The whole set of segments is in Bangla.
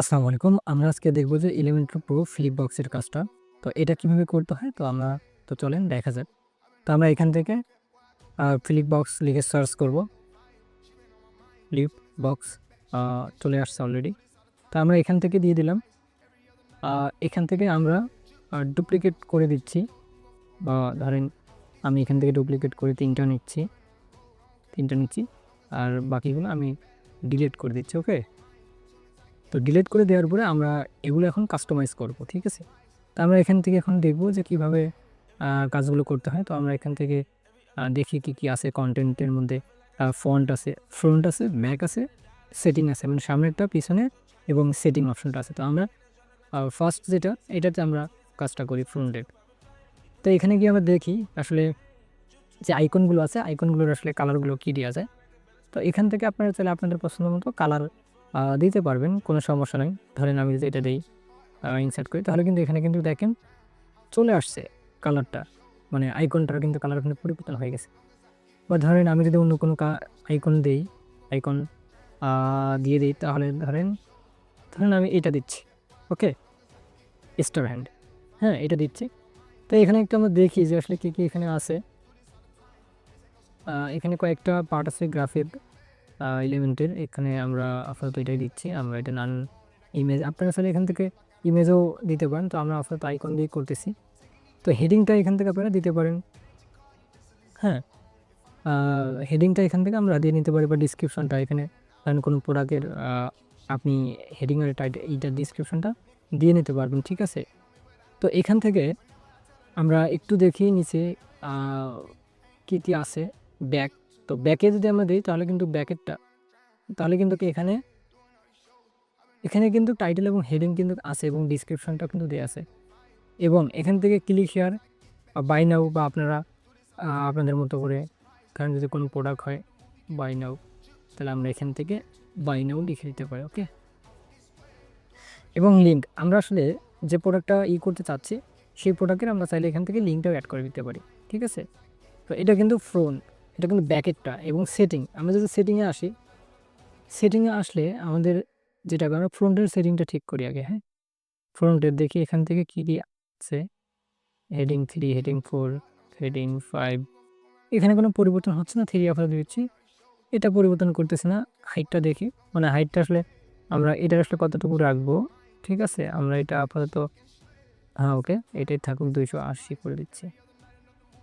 আসসালামু আলাইকুম। আমরা আজকে দেখব যে Elementor Pro ফ্লিপ বক্সের কাজটা। তো এটা কীভাবে করতে হয়? তো আমরা, তো চলেন দেখা যাক। তো আমরা এখান থেকে ফ্লিপ বক্স লিখে সার্চ করব। ফ্লিপ বক্স চলে আসছে অলরেডি। তো আমরা এখান থেকে দিয়ে দিলাম। এখান থেকে আমরা ডুপ্লিকেট করে দিচ্ছি। বা ধরেন, আমি এখান থেকে ডুপ্লিকেট করে তিনটা নিচ্ছি। তিনটা নিচ্ছি। আর বাকিগুলো আমি ডিলিট করে দিচ্ছি। ওকে? তো ডিলিট করে দেওয়ার পরে আমরা এগুলো এখন কাস্টমাইজ করব। ঠিক আছে? তো আমরা এখান থেকে এখন দেখব যে কীভাবে কাজগুলো করতে হয়। তো আমরা এখান থেকে দেখি কি, কি আছে কন্টেন্টের মধ্যে। ফন্ট আছে, ফ্রন্ট আছে, ব্যাক আছে, সেটিং আছে। মানে সামনেরটা, পিছনে এবং সেটিং অপশনটা আছে। তো আমরা ফার্স্ট যেটা এটাতে আমরা কাজটা করি ফ্রন্টের। তো এখানে গিয়ে আমরা দেখি আসলে যে আইকনগুলো আছে, আইকনগুলোর আসলে কালারগুলো কী দেয়া যায়। তো এখান থেকে আপনারা চাইলে আপনাদের পছন্দ মতো কালার দিতে পারবেন। কোনো সমস্যা নাই। ধরেন আমি যদি এটা দিই ইনসার্ট করি তাহলে কিন্তু এখানে কিন্তু দেখেন চলে আসছে কালারটা। মানে আইকনটার কিন্তু কালার কিন্তু পরিবর্তন হয়ে গেছে। বা ধরেন আমি যদি অন্য কোনো আইকন দেই, আইকন দিয়ে দিই তাহলে ধরেন, ধরেন আমি এটা দিচ্ছি। ওকে? Star hand. হ্যাঁ, এটা দিচ্ছি। তো এখানে একটু আমরা দেখি যে আসলে কী কী এখানে আছে। এখানে কয়েকটা পার্ট আছে গ্রাফিক এলিমেন্টের। এখানে আমরা আপাতত এটাই দিচ্ছি। আমরা এটা নান ইমেজ আপনারা চাইলে এখান থেকে ইমেজও দিতে পারেন। তো আমরা আপাতত আইকন দিয়ে করতেছি। তো হেডিংটা এখান থেকে আপনারা দিতে পারেন। হ্যাঁ? হেডিংটা এখান থেকে আমরা দিয়ে নিতে পারি বা ডেসক্রিপশনটা এখানে ধরেন কোনো প্রোডাক্টের আপনি হেডিং এর টাইট এইটার ডেসক্রিপশনটা দিয়ে নিতে পারবেন। ঠিক আছে? তো এখান থেকে আমরা একটু দেখি নিচে কী কি আছে ব্যাক। তো ব্যাকে যদি আমরা দিই তাহলে কিন্তু ব্যাকেরটা তাহলে কিন্তু এখানে এখানে কিন্তু টাইটেল এবং হেডিং কিন্তু আছে এবং ডেসক্রিপশনটাও কিন্তু দেওয়া আছে। এবং এখান থেকে ক্লিক শেয়ার বাই নাও বা আপনারা আপনাদের মতো করে কারণ যদি কোনো প্রোডাক্ট হয় বাই নাও তাহলে আমরা এখান থেকে বাই নাও লিখে দিতে পারি। ওকে? এবং লিঙ্ক আমরা আসলে যে প্রোডাক্টটা ই করতে চাচ্ছি সেই প্রোডাক্টের আমরা চাইলে এখান থেকে লিঙ্কটাও অ্যাড করে দিতে পারি। ঠিক আছে? তো এটা কিন্তু ফ্রন্ট, এটা কিন্তু ব্যাকেরটা এবং সেটিং। আমরা যদি সেটিংয়ে আসি, সেটিংয়ে আসলে আমাদের যেটা আমরা ফ্রন্টের সেটিংটা ঠিক করি আগে। হ্যাঁ? ফ্রন্টের দেখি এখান থেকে কী কী আছে। Heading three heading four heading five এখানে কোনো পরিবর্তন হচ্ছে না। থ্রি আপাতত দিচ্ছি। এটা পরিবর্তন করতেছে না। হাইটটা দেখি। মানে হাইটটা আসলে আমরা এটা আসলে কতটুকু রাখব। ঠিক আছে? আমরা এটা আপাতত হ্যাঁ, ওকে। এটাই থাকুক 280 করে দিচ্ছি।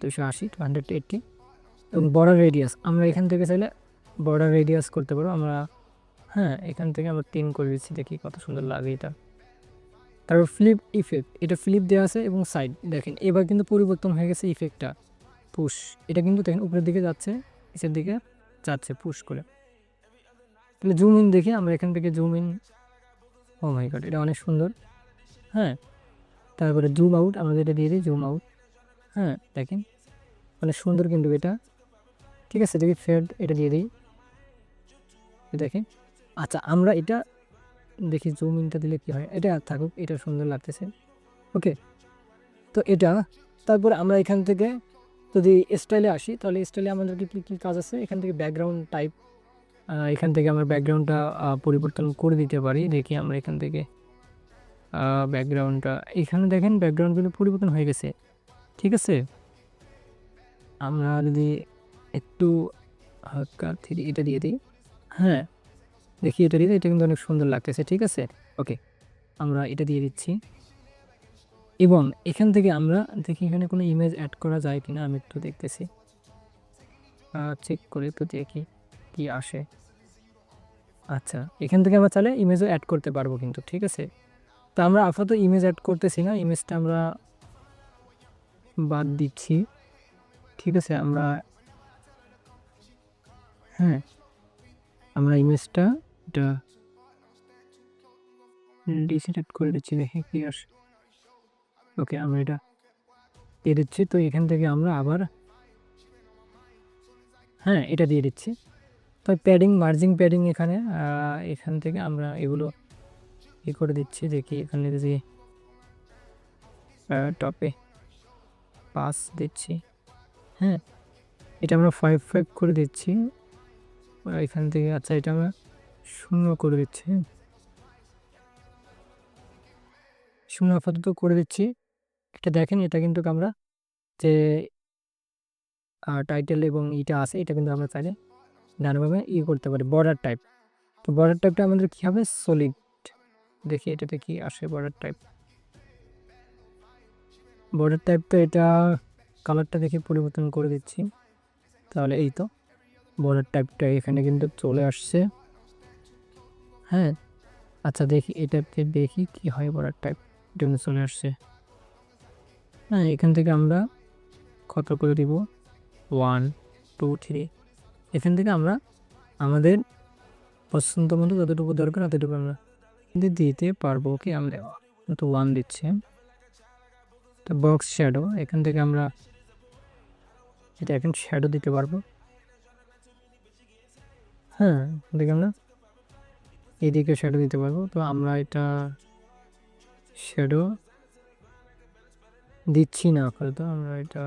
280 টু 180 এবং বর্ডার রেডিয়াস আমরা এখান থেকে চাইলে বর্ডার রেডিয়াস করতে পারব। আমরা হ্যাঁ, এখান থেকে আমরা 3 করে দিচ্ছি। দেখি কত সুন্দর লাগে এটা। তারপর ফ্লিপ ইফেক্ট। এটা ফ্লিপ দেওয়া আছে এবং সাইড দেখেন এবার কিন্তু পরিবর্তন হয়ে গেছে ইফেক্টটা। পুশ। এটা কিন্তু দেখেন উপরের দিকে যাচ্ছে, নিচের দিকে যাচ্ছে পুশ করে। তাহলে জুম ইন দেখি আমরা এখান থেকে zoom in oh my god! এটা অনেক সুন্দর। হ্যাঁ? তারপরে জুম আউট আমরা যেটা দিয়ে দিই জুম আউট। হ্যাঁ, দেখেন। অনেক সুন্দর কিন্তু এটা। ঠিক আছে? দেখি ফেড এটা দিয়ে দিই। দেখি আচ্ছা আমরা এটা দেখি জুম ইনটা দিলে কি হয়। এটা থাকুক। এটা সুন্দর লাগতেছে। ওকে? তো এটা তারপরে আমরা এখান থেকে যদি স্টাইলে আসি তাহলে স্টাইলে আমাদের কি, কি কাজ আছে। এখান থেকে ব্যাকগ্রাউন্ড টাইপ এখান থেকে আমরা ব্যাকগ্রাউন্ডটা পরিবর্তন করে দিতে পারি। দেখি আমরা এখান থেকে ব্যাকগ্রাউন্ডটা এখানে দেখেন ব্যাকগ্রাউন্ডগুলো পরিবর্তন হয়ে গেছে। ঠিক আছে? আমরা যদি একটু হালকা 3 এটা দিয়ে দিই। হ্যাঁ, দেখি এটা দিয়ে দিই। এটা কিন্তু অনেক সুন্দর লাগতেছে। ঠিক আছে? ওকে। আমরা এটা দিয়ে দিচ্ছি। এবং এখান থেকে আমরা দেখি এখানে কোনো ইমেজ অ্যাড করা যায় কিনা আমি একটু দেখতেছি। চেক করে একটু দেখি কি আসে। আচ্ছা, এখান থেকে আমরা চাইলে ইমেজও অ্যাড করতে পারব কিন্তু। ঠিক আছে? তো আমরা আপাতত ইমেজ অ্যাড করতেছি না। ইমেজটা আমরা বাদ দিচ্ছি। ঠিক আছে? আমরা হ্যাঁ, আমরা ইমেজটা এটা ডিসিলেক্ট করে দিচ্ছি। দেখি কি আসে। ওকে, আমরা এটা দিয়ে দিচ্ছি। তো এখান থেকে আমরা আবার হ্যাঁ, এটা দিয়ে দিচ্ছি। তো প্যাডিং, মার্জিং প্যাডিং এখানে এখান থেকে আমরা এগুলো ই করে দিচ্ছি। দেখি এখানে যদি টপে পাস দিচ্ছি। হ্যাঁ? এটা আমরা 5, 5 করে দিচ্ছি। এখান থেকে আচ্ছা এটা আমরা 0 করে দিচ্ছি। শূন্য আপাতত করে দিচ্ছি। এটা দেখেন, এটা কিন্তু আমরা যে টাইটেল এবং ইটা আছে, এটা কিন্তু আমরা চাইলে নানাভাবে ই করতে পারি বর্ডার টাইপ তো বর্ডার টাইপটা আমাদের কী হবে? সলিড দেখি এটাতে কি আসে বর্ডার টাইপ বর্ডার টাইপটা এটা কালারটা দেখে পরিবর্তন করে দিচ্ছি। তাহলে এই তো। বর্ডার টাইপটা এখানে কিন্তু চলে আসছে। হ্যাঁ আচ্ছা দেখি এটাতে দেখি কি হয় বর্ডার টাইপ এটা চলে আসছে। হ্যাঁ এখান থেকে আমরা কত করে দিব? ওয়ান টু থ্রি এখান থেকে আমরা আমাদের পছন্দ মতো যতটুকু দরকার ততটুকু আমরা দিতে পারব। কি আমরা তো ওয়ান দিচ্ছে। তো বক্স শ্যাডো এখান থেকে আমরা এটা এখন শ্যাডো দিতে পারব। হ্যাঁ থেকে আমরা এইদিকে শ্যাডো দিতে পারব। তো আমরা এটা শ্যাডো দিচ্ছি না আপাতত। আমরা এটা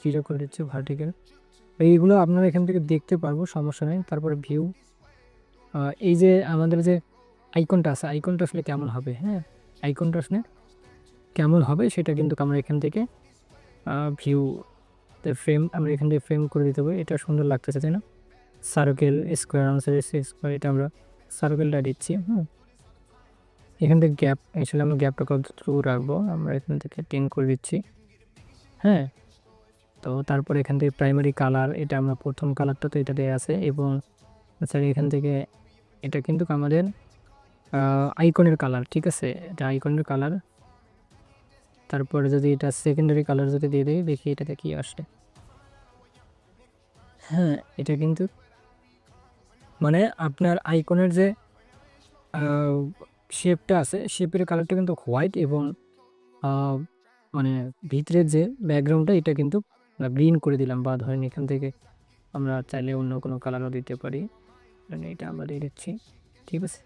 জিরো করে দিচ্ছি ভার্টিক্যাল এইগুলো আপনারা এখান থেকে দেখতে পারব, সমস্যা নেই। তারপরে ভিউ এই যে আমাদের যে আইকনটা আছে আইকনটা আসলে কেমন হবে? হ্যাঁ আইকনটা আসলে কেমন হবে সেটা কিন্তু আমরা এখান থেকে ভিউ ফ্রেম আমরা এখান থেকে ফ্রেম করে দিতে পারি। এটা সুন্দর লাগতেছে, তাই না? সার্কেল স্কোয়ার অনুসারে স্কোয়ার এটা আমরা সার্কেলটা দিচ্ছি, হুম। এখান থেকে গ্যাপ আসলে আমরা গ্যাপটা কতটুকু রাখব? আমরা এখান থেকে টেন করে দিচ্ছি হ্যাঁ। তো তারপর এখান থেকে প্রাইমারি কালার এটা আমরা প্রথম কালারটা তো এটা দেওয়া আছে এবং তাছাড়া এখান থেকে এটা কিন্তু আমাদের আইকনের কালার ঠিক আছে? এটা আইকনের কালার তারপরে যদি এটা সেকেন্ডারি কালার যদি দিয়ে দিই, দেখি এটাতে কী আসে। হ্যাঁ এটা কিন্তু মানে আপনার আইকনের যে শেপটা আছে শেপের কালারটা কিন্তু হোয়াইট এবং মানে ভিতরের যে ব্যাকগ্রাউন্ডটা এটা কিন্তু গ্রিন করে দিলাম। বা ধরেন এখান থেকে আমরা চাইলে অন্য কোনো কালারও দিতে পারি। এটা আমরা দিয়ে দিচ্ছি। ঠিক আছে?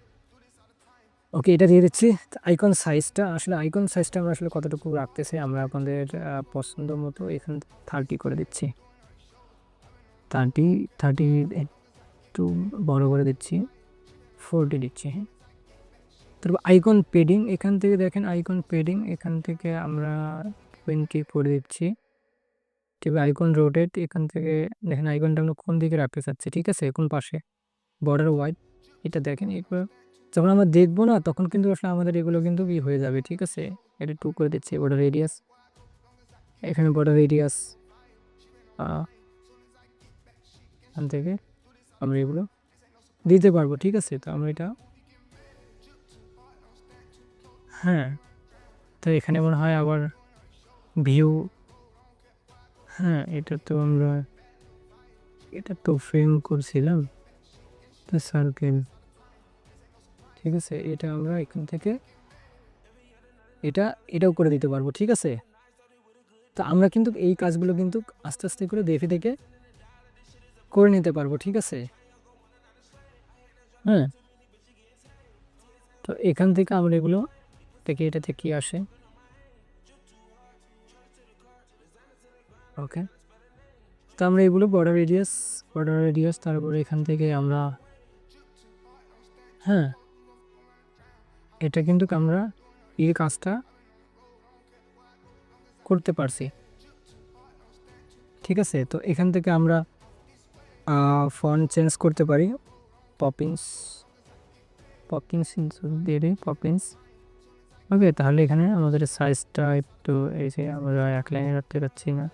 ওকে এটা দিয়ে দিচ্ছি। আইকন সাইজটা আসলে আইকন সাইজটা আমরা আসলে কতটুকু রাখতেছি, আমরা আপনাদের পছন্দ মতো এখানে থার্টি করে দিচ্ছি। থার্টি থার্টি একটু বড় করে দিচ্ছি ফোরটি দিচ্ছি হ্যাঁ। তারপর আইকন পেডিং এখান থেকে দেখেন আইকন পেডিং এখান থেকে আমরা টোয়েন্টি করে দিচ্ছি। ঠিক আইকন রোটেট এখান থেকে দেখেন আইকনটা আমরা কোন দিকে রাখতে চাচ্ছি, ঠিক আছে? কোন পাশে? বর্ডার ওয়াইড এটা দেখেন এগুলো যখন আমরা দেখব না, তখন কিন্তু আসলে আমাদের এগুলো কিন্তু ই হয়ে যাবে, ঠিক আছে? এটা টু করে দিচ্ছি বর্ডার রেডিয়াস এখানে বর্ডার রেডিয়াস এখান থেকে আমরা এগুলো দিতে পারব, ঠিক আছে? তো আমরা এটা হ্যাঁ তো এখানে মনে হয় আবার ভিউ হ্যাঁ এটা তো আমরা, এটা তো ফ্রেম করছিলাম, তো সার্কেল ঠিক আছে? এটা আমরা এখান থেকে এটা, এটাও করে দিতে পারব, ঠিক আছে? তো আমরা কিন্তু এই কাজগুলো কিন্তু আস্তে আস্তে করে দেখে দেখে করে নিতে পারব, ঠিক আছে? হ্যাঁ। তো এখান থেকে আমরা এগুলো থেকে এটাতে কি আসে? ওকে। তো আমরা এগুলো বর্ডার রেডিয়াস বর্ডার রেডিয়াস তারপরে এখান থেকে আমরা হ্যাঁ। এটা কিন্তু আমরা এই কাজটা করতে পারছি। ঠিক আছে? তো এখান থেকে আমরা ফন্ট চেঞ্জ করতে পারি। পপিংস পপিংস দিয়ে দিই পপিংস ওকে তাহলে এখানে আমাদের সাইজটা একটু এই যে আমরা এক লাইনে রাখতে পারছি না।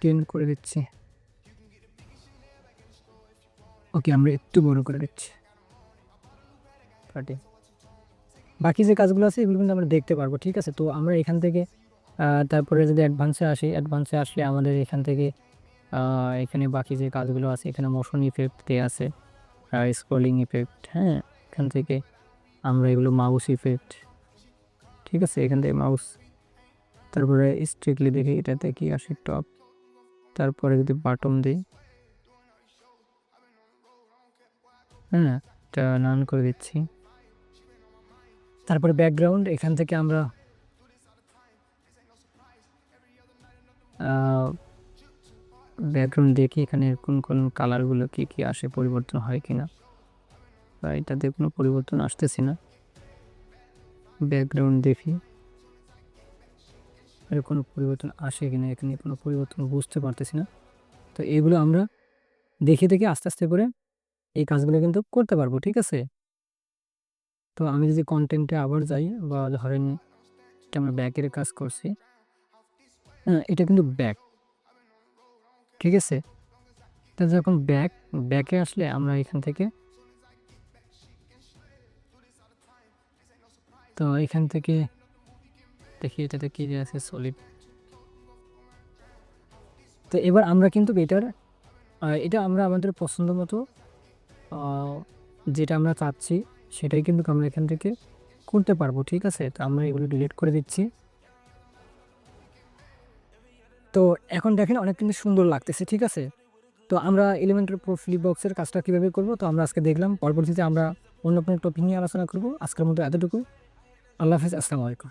টেন করে দিচ্ছি। ওকে আমরা একটু বড় করে দিচ্ছি। বাকি যে কাজগুলো আছে, এগুলো কিন্তু আমরা দেখতে পারব, ঠিক আছে? তো আমরা এখান থেকে তারপরে যদি অ্যাডভান্সে আসি অ্যাডভান্সে আসলে আমাদের এখান থেকে এখানে বাকি যে কাজগুলো আছে, এখানে মোশন ইফেক্ট দেওয়া আছে স্ক্রলিং ইফেক্ট হ্যাঁ? এখান থেকে আমরা এগুলো মাউস ইফেক্ট ঠিক আছে? এখান থেকে মাউস তারপরে স্ট্রিকলি দেখি এটাতে কি আসে টপ তারপরে যদি বাটন দিই হ্যাঁ? এটা নান করে দিচ্ছি। তারপরে ব্যাকগ্রাউন্ড এখান থেকে আমরা ব্যাকগ্রাউন্ড দেখি এখানে কোন কোন কালারগুলো কি কি আসে, পরিবর্তন হয় কি না বা এটাতে কোনো পরিবর্তন আসতেছে না। ব্যাকগ্রাউন্ড দেখি। এর কোনো পরিবর্তন আসে কিনা এখানে কোনো পরিবর্তন বুঝতে পারতেছি না। তো এগুলো আমরা দেখে দেখে, আস্তে আস্তে করে এই কাজগুলো কিন্তু করতে পারব, ঠিক আছে? তো আমি যদি কন্টেন্টে আবার যাই বা ধরেন এটা আমরা ব্যাকের কাজ করছি। হ্যাঁ এটা কিন্তু ব্যাক ঠিক আছে? তো যখন ব্যাক ব্যাকে আসলে আমরা এখান থেকে তো এখান থেকে দেখি এটাতে কি আছে সলিড তো এবার আমরা কিন্তু আহ, এটা আমরা আমাদের পছন্দ মতো যেটা আমরা চাচ্ছি সেটাই কিন্তু আমরা এখান থেকে করতে পারব ঠিক আছে? তো আমরা এগুলো ডিলিট করে দিচ্ছি। তো এখন দেখেন অনেক কিন্তু সুন্দর লাগতেছে, ঠিক আছে? তো আমরা এলিমেন্টার প্রো ফ্লিপ বক্সের কাজটা কীভাবে করব? তো আমরা আজকে দেখলাম, পরবর্তীতে আমরা অন্য কোনো টপিক নিয়ে আলোচনা করব। আজকের মতো এতটুকু আল্লাহ হাফিজ, আসসালামু আলাইকুম।